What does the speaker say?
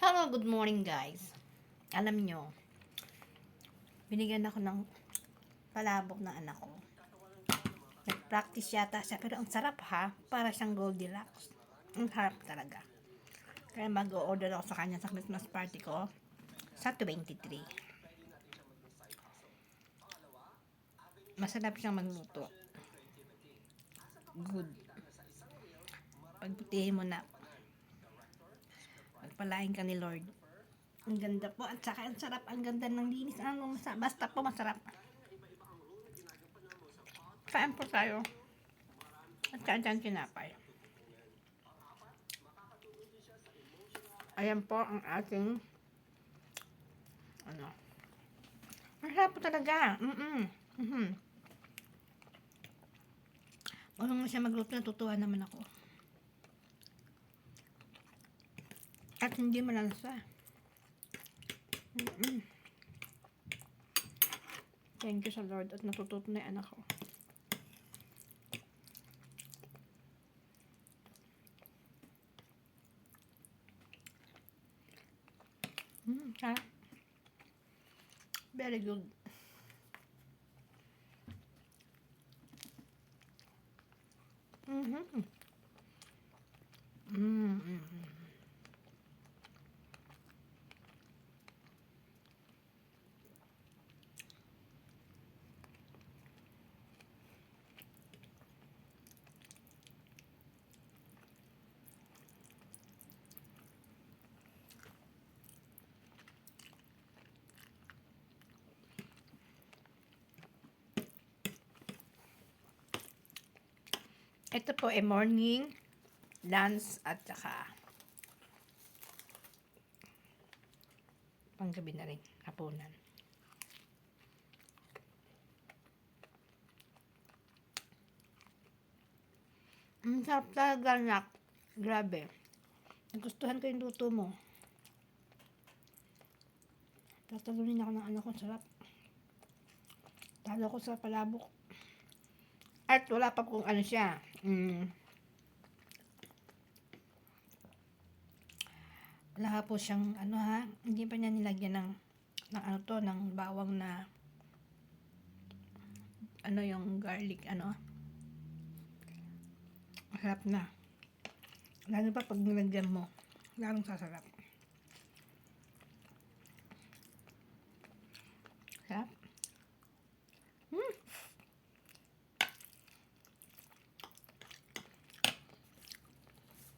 Hello, good morning guys. Alam nyo, binigyan ako ng palabok ng anak ko. Nag-practice yata siya, pero ang sarap ha. Para siyang Goldilocks. Ang sarap talaga. Kaya mag-order ako sa kanya sa Christmas party ko sa 23. Masarap siyang magluto. Good. Pagputihin mo na, Pagpalain ka ni Lord. Ang ganda po. At saka ang sarap. Ang ganda ng linis. Ano, masa- basta po masarap. Kain po tayo. At saan dyan tinapay. Ayan po ang ating ano. Masarap po talaga. Mm-mm. Mm-hmm. Marunong siya magluto. Natutuwa naman ako. At hindi malansa. Mm-mm. Thank you sa Lord at natututo na yung anak ko. Mm, sarap. Very good. Mm-hmm. Mm-hmm. Ito po ay morning, lunch, at saka panggabi na rin, hapunan. Ang sarap talaga, nak. Grabe. Nagustuhan ko yung luto mo. Tatalunin ako ng anak ko, sarap. Talo ko sa palabok. At wala pa kung ano siya. Mm, wala po siyang ano ha, hindi pa niya nilagyan ng ng ano to, ng bawang na ano yung garlic ano. Masarap na. Lalo pa pag nilagyan mo, lalong sasarap. Sarap.